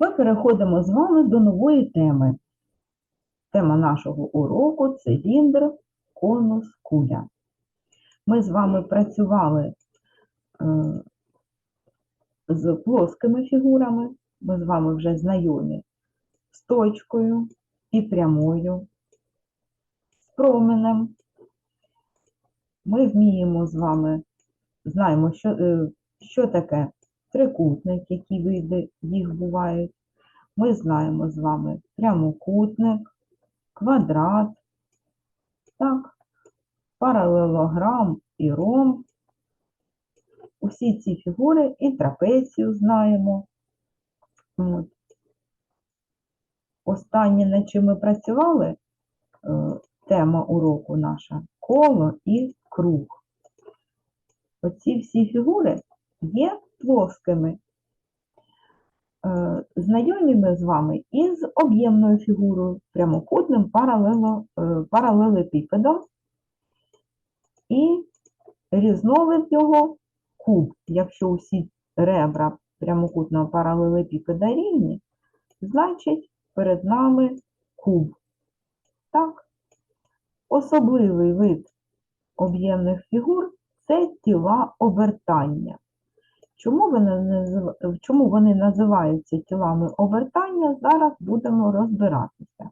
Ми переходимо з вами до нової теми. Тема нашого уроку циліндр, конус, куля. Ми з вами працювали е, з плоскими фігурами. Ми з вами вже знайомі з точкою і прямою, з променем. Ми вміємо з вами, знаємо, що, е, що таке трикутник, які види їх бувають. Ми знаємо з вами прямокутник, квадрат, так, паралелограм і ромб. Усі ці фігури і трапецію знаємо. От. Останнє, над чим ми працювали, е, тема уроку наша коло і круг. Оці всі фігури є плоскими. Е, Знайомі ми з вами із об'ємною фігурою, прямокутним е, паралелепіпедом. І різновид його куб. Якщо усі ребра прямокутного паралелепіпеда рівні, значить перед нами куб. Так? Особливий вид об'ємних фігур це тіла обертання. Чому вони, чому вони називаються тілами обертання, зараз будемо розбиратися.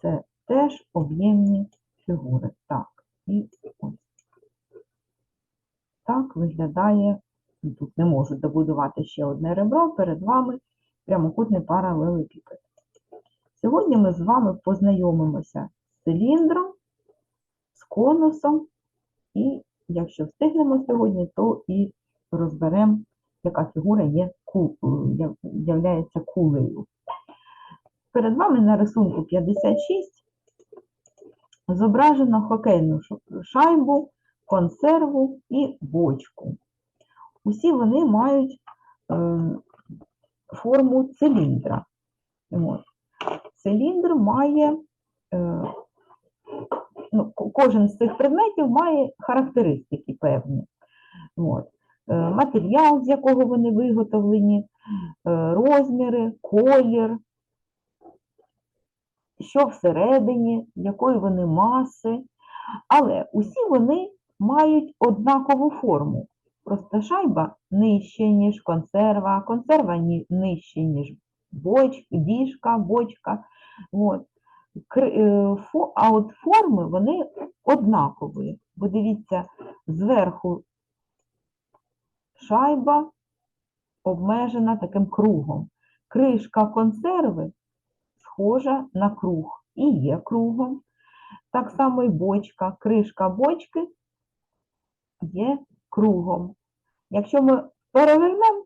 Це теж об'ємні фігури. Так, і ось. Так виглядає, тут не можу добудувати ще одне ребро, перед вами прямокутний паралелепіпед. Сьогодні ми з вами познайомимося з циліндром, з конусом і Якщо встигнемо сьогодні, то і розберемо, яка фігура є являється кулею. Перед вами на рисунку 56 зображено хокейну шайбу, консерву і бочку. Усі вони мають е, форму циліндра. Циліндр має е, ну, кожен з цих предметів має характеристики певні. От. Е, Матеріал, з якого вони виготовлені, е, розміри, колір, що всередині, якої вони маси. Але усі вони мають однакову форму. Просто шайба нижче, ніж консерва, консерва нижче, ніж боч, діжка, бочка. От. Е, А от форми вони однакові. Бо дивіться, зверху шайба обмежена таким кругом. Кришка консерви схожа на круг і є кругом. Так само і бочка, кришка бочки є кругом. Якщо ми перевернемо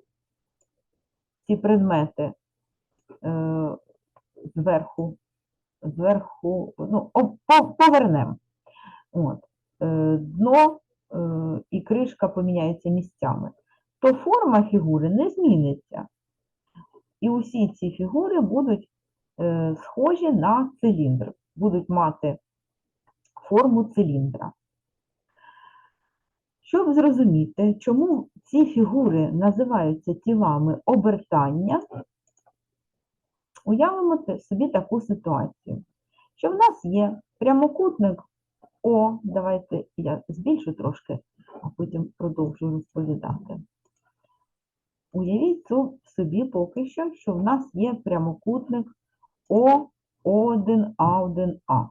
ці предмети е, зверху зверху, ну, повернемо. От. Е, Дно е, і кришка поміняються місцями, то форма фігури не зміниться. І усі ці фігури будуть е, схожі на циліндр, будуть мати форму циліндра. Щоб зрозуміти, чому ці фігури називаються тілами обертання, Уявимо собі таку ситуацію, що в нас є прямокутник О, давайте я збільшу трошки, а потім продовжу розповідати. Уявіть собі поки що, що в нас є прямокутник О, О1, А1А.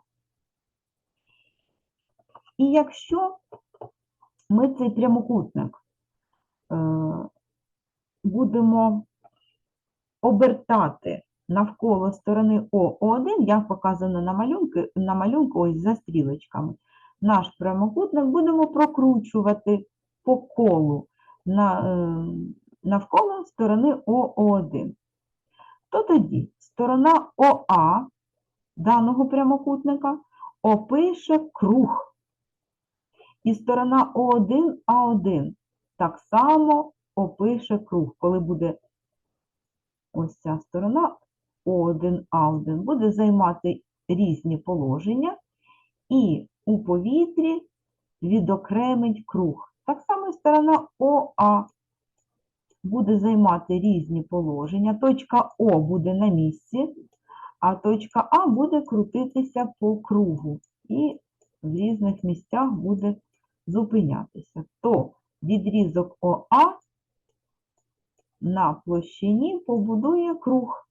І якщо ми цей прямокутник е, будемо обертати навколо сторони О1, як показано на малюнку, на малюнку ось за стрілочками, наш прямокутник будемо прокручувати по колу на, е, навколо сторони О1. То тоді сторона ОА даного прямокутника опише круг. І сторона О1, А1 так само опише круг, коли буде ось ця сторона О1, А1 буде займати різні положення і у повітрі відокремить круг. Так само сторона ОА буде займати різні положення. Точка О буде на місці, а точка А буде крутитися по кругу і в різних місцях буде зупинятися. То відрізок ОА на площині побудує круг.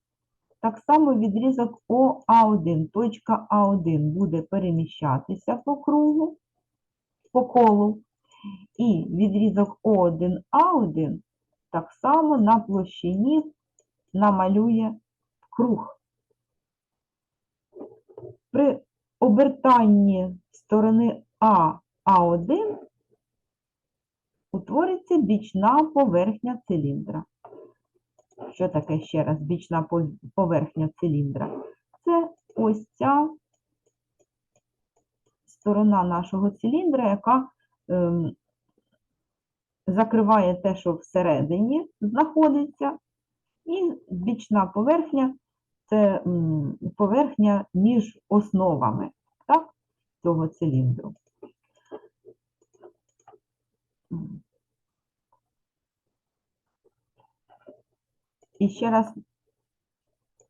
Так само відрізок ОА1, точка А1 буде переміщатися по кругу, по колу, і відрізок О1А1 так само на площині намалює круг. При обертанні сторони А А1 утвориться бічна поверхня циліндра. Що таке ще раз бічна поверхня циліндра? Це ось ця сторона нашого циліндра, яка ем, закриває те, що всередині знаходиться, і бічна поверхня це м, поверхня між основами так, цього циліндру. І ще раз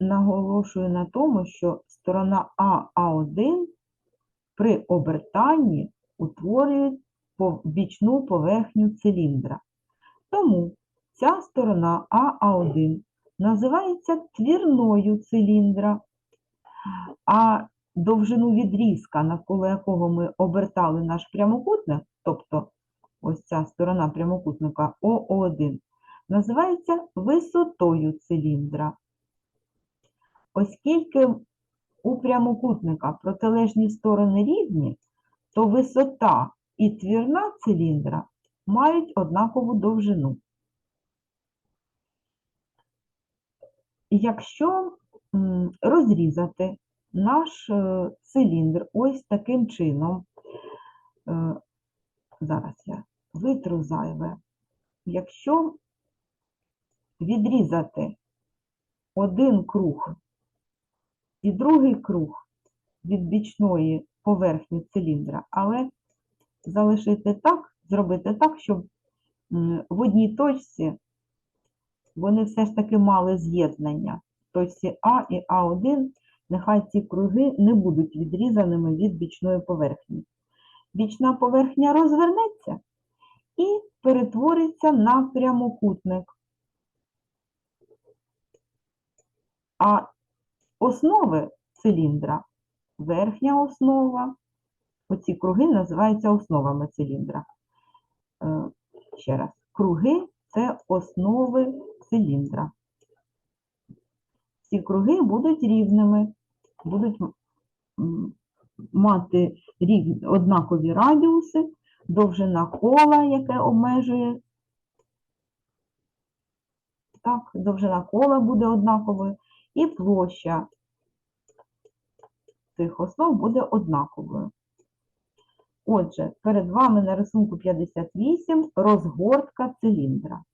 наголошую на тому, що сторона А А1 при обертанні утворює бічну поверхню циліндра. Тому ця сторона АА1 називається твірною циліндра, а довжину відрізка, навколо якого ми обертали наш прямокутник, тобто ось ця сторона прямокутника ОО1, називається висотою циліндра. Оскільки у прямокутника протилежні сторони рівні, то висота і твірна циліндра мають однакову довжину. Якщо розрізати наш е, циліндр ось таким чином, е, зараз я витру зайве, якщо відрізати один круг і другий круг від бічної поверхні циліндра, але залишити так, зробити так, щоб в одній точці вони все ж таки мали з'єднання. Точці А і А1, нехай ці круги не будуть відрізаними від бічної поверхні. Бічна поверхня розвернеться і перетвориться на прямокутник. А основи циліндра, верхня основа, оці круги називаються основами циліндра. Е, Ще раз, круги це основи циліндра. Ці круги будуть рівними, будуть мати рів- однакові радіуси, довжина кола, яке обмежує. Так, довжина кола буде однаковою, і площа цих основ буде однаковою. Отже, перед вами на рисунку 58 розгортка циліндра.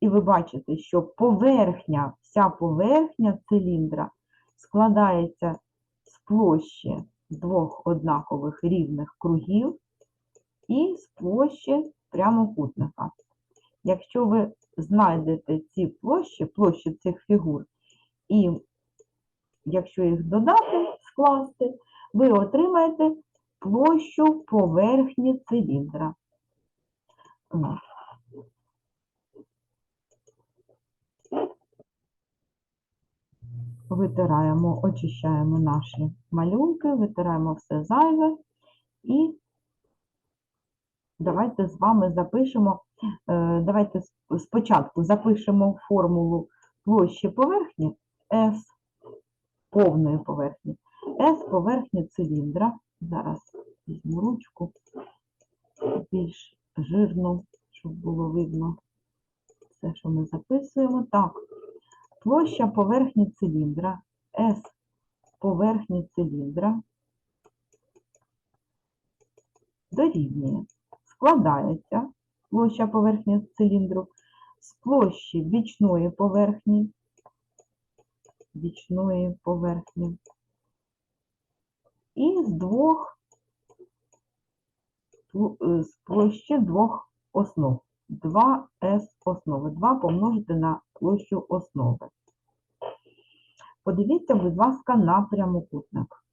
І ви бачите, що поверхня, вся поверхня циліндра складається з площі двох однакових рівних кругів і з площі прямокутника. Якщо ви знайдете ці площі, площі цих фігур, і якщо їх додати, скласти, ви отримаєте площу поверхні циліндра. Витираємо, очищаємо наші малюнки, витираємо все зайве. І давайте з вами запишемо, е, давайте спочатку запишемо формулу площі поверхні S повної поверхні. S поверхні циліндра. Зараз візьму ручку більш жирну, щоб було видно все, що ми записуємо. Так, площа поверхні циліндра, S поверхні циліндра дорівнює. Складається площа поверхні циліндру з площі бічної поверхні, бічної поверхні і з двох е, з площі двох основ 2С основи. 2 помножити на площу основи. Подивіться, будь ласка, на прямокутник.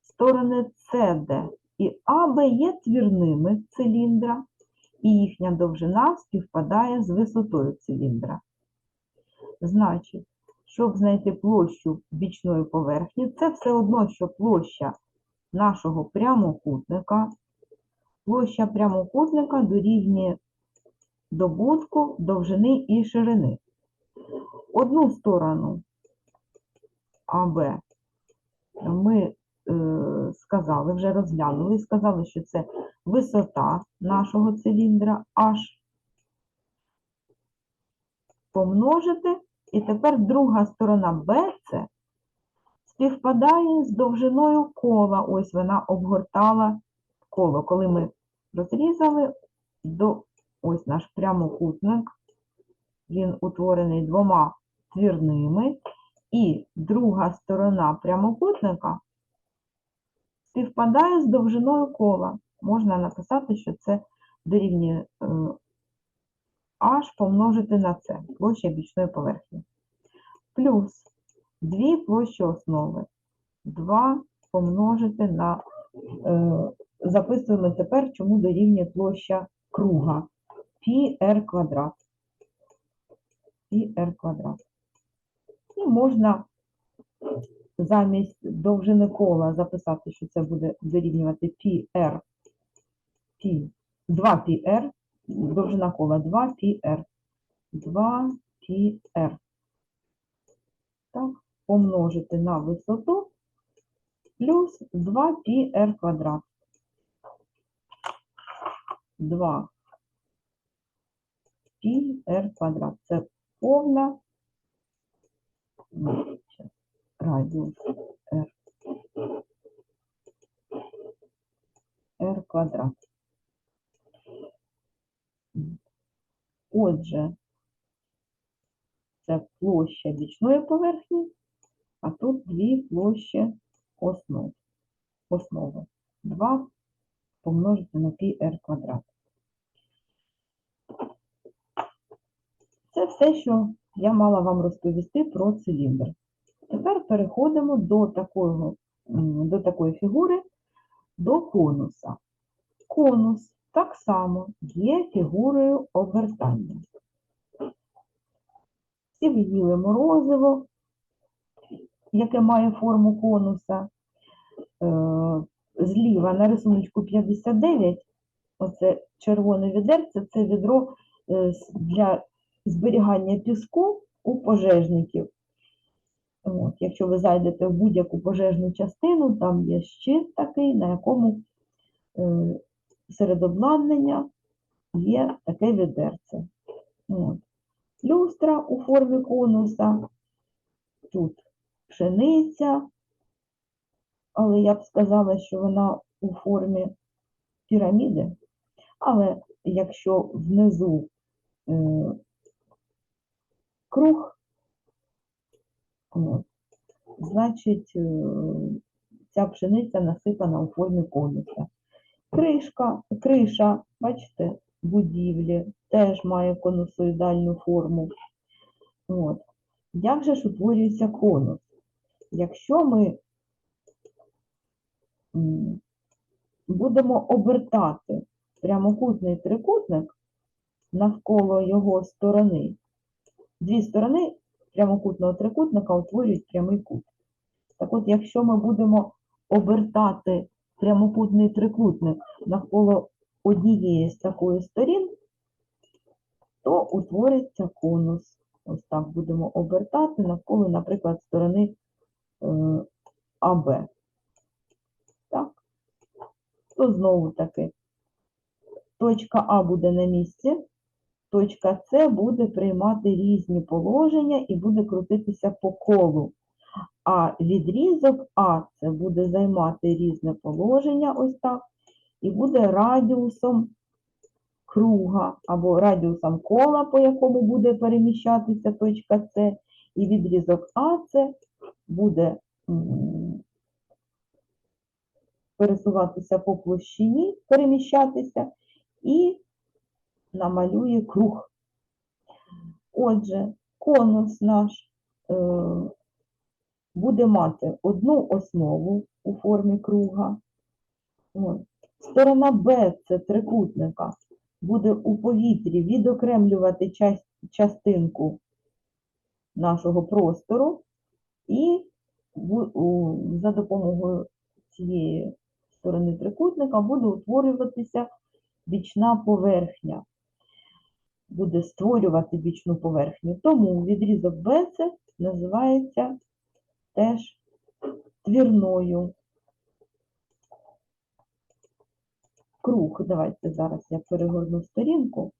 Сторони CD і АБ є твірними циліндра, і їхня довжина співпадає з висотою циліндра. Значить, щоб знайти площу бічної поверхні, це все одно, що площа нашого прямокутника. Площа прямокутника дорівнює добутку довжини і ширини. Одну сторону АБ ми сказали, вже розглянули, і сказали, що це висота нашого циліндра H помножити, і тепер друга сторона BC співпадає з довжиною кола. Ось вона обгортала коло. Коли ми розрізали, до, ось наш прямокутник, він утворений двома твірними, і друга сторона прямокутника співпадає з довжиною кола. Можна написати, що це дорівнює е, h помножити на це, площа бічної поверхні. Плюс дві площі основи. 2 помножити на, е, записуємо тепер, чому дорівнює площа круга. πr квадрат. πr квадрат. І можна замість довжини кола записати, що це буде дорівнювати πr, π, 2πr, довжина кола 2πr, 2πr. Так, помножити на висоту плюс 2πr квадрат. 2 πr квадрат. Це повна ну, щас, радіус r. r квадрат. Отже, це площа бічної поверхні, а тут дві площі основ, основи. 2 помножити на πr квадрат. Це все, що я мала вам розповісти про циліндр. Тепер переходимо до, такого, м, до такої фігури, до конуса. Конус так само є фігурою обертання. Всі ви їли морозиво, яке має форму конуса. Е, Зліва на рисунку 59, оце червоне відерце, це відро е, для зберігання піску у пожежників. От, якщо ви зайдете в будь-яку пожежну частину, там є щит такий, на якому е, серед обладнання є таке відерце. От. Люстра у формі конуса, тут пшениця, але я б сказала, що вона у формі піраміди. Але якщо внизу е, круг, значить е, ця пшениця насипана у формі конуса. Кришка, криша, бачите, будівлі теж має конусоїдальну форму. От. Як же ж утворюється конус? Якщо ми будемо обертати прямокутний трикутник навколо його сторони, дві сторони прямокутного трикутника утворюють прямий кут. Так от, якщо ми будемо обертати прямокутний трикутник навколо однієї з такої сторін, то утвориться конус. Ось так будемо обертати навколо, наприклад, сторони е, АБ. Так? То знову таки точка А буде на місці, точка С буде приймати різні положення і буде крутитися по колу. А відрізок А це буде займати різне положення, ось так, і буде радіусом круга або радіусом кола, по якому буде переміщатися точка С, і відрізок А це буде пересуватися по площині, переміщатися, і намалює круг. Отже, конус наш е, буде мати одну основу у формі круга. Сторона Б це трикутника буде у повітрі відокремлювати част- частинку нашого простору і за допомогою цієї сторони трикутника буде утворюватися бічна поверхня. Буде створювати бічну поверхню. Тому відрізок БЦ називається теж твірною. Круг. Давайте зараз я перегорну сторінку.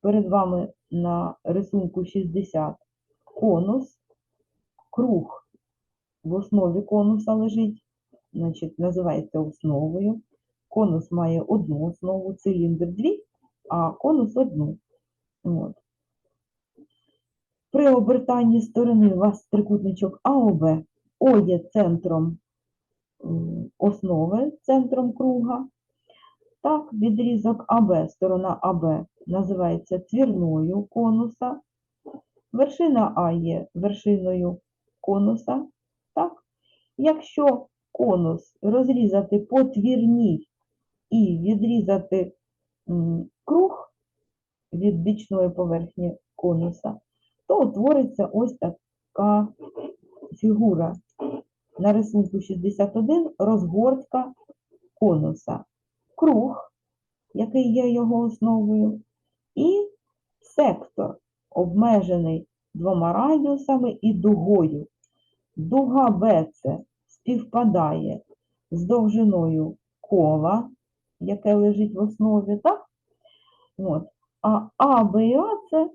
Перед вами на рисунку 60 конус, круг в основі конуса лежить, значить, називається основою. Конус має одну основу, циліндр дві, а конус одну. От. При обертанні сторони у вас трикутничок АОБ. О є центром основи, центром круга. Так, відрізок АБ, сторона АБ називається твірною конуса. Вершина А є вершиною конуса. Так? Якщо конус розрізати по твірній і відрізати круг від бічної поверхні конуса, то утвориться ось така фігура. На рисунку 61 розгортка конуса. Круг, який є його основою, і сектор, обмежений двома радіусами і дугою. Дуга BC співпадає з довжиною кола, яке лежить в основі, так? От. А А, Б і А це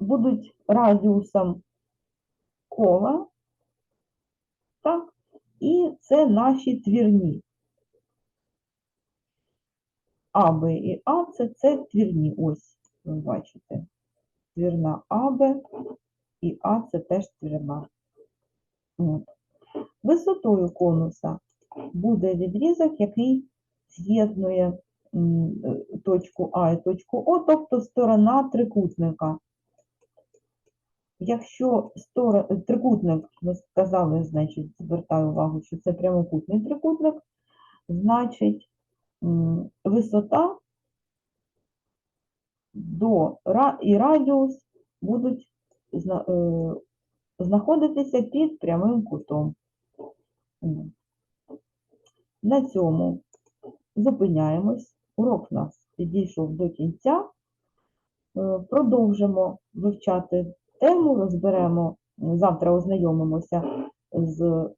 будуть радіусом кола, так? І це наші твірні. А, Б і А це, це твірні. Ось, ви бачите. Твірна АБ і А це теж твірна. От. Висотою конуса буде відрізок, який з'єднує е, точку А і точку О, тобто сторона трикутника. Якщо стора... трикутник, ми сказали, значить, звертаю увагу, що це прямокутний трикутник, значить, висота до і радіус будуть е, знаходитися під прямим кутом. На цьому зупиняємось. Урок у нас підійшов до кінця. Е, Продовжимо вивчати тему, розберемо, завтра ознайомимося з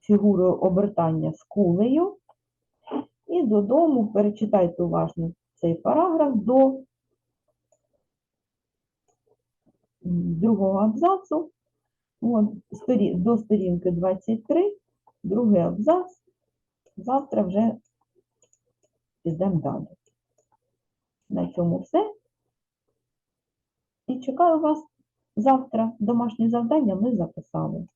фігурою обертання з кулею. І додому перечитайте уважно цей параграф до другого абзацу. До сторінки 23, другий абзац. Завтра вже підемо далі. На цьому все. І чекаю вас завтра. Домашнє завдання ми записали.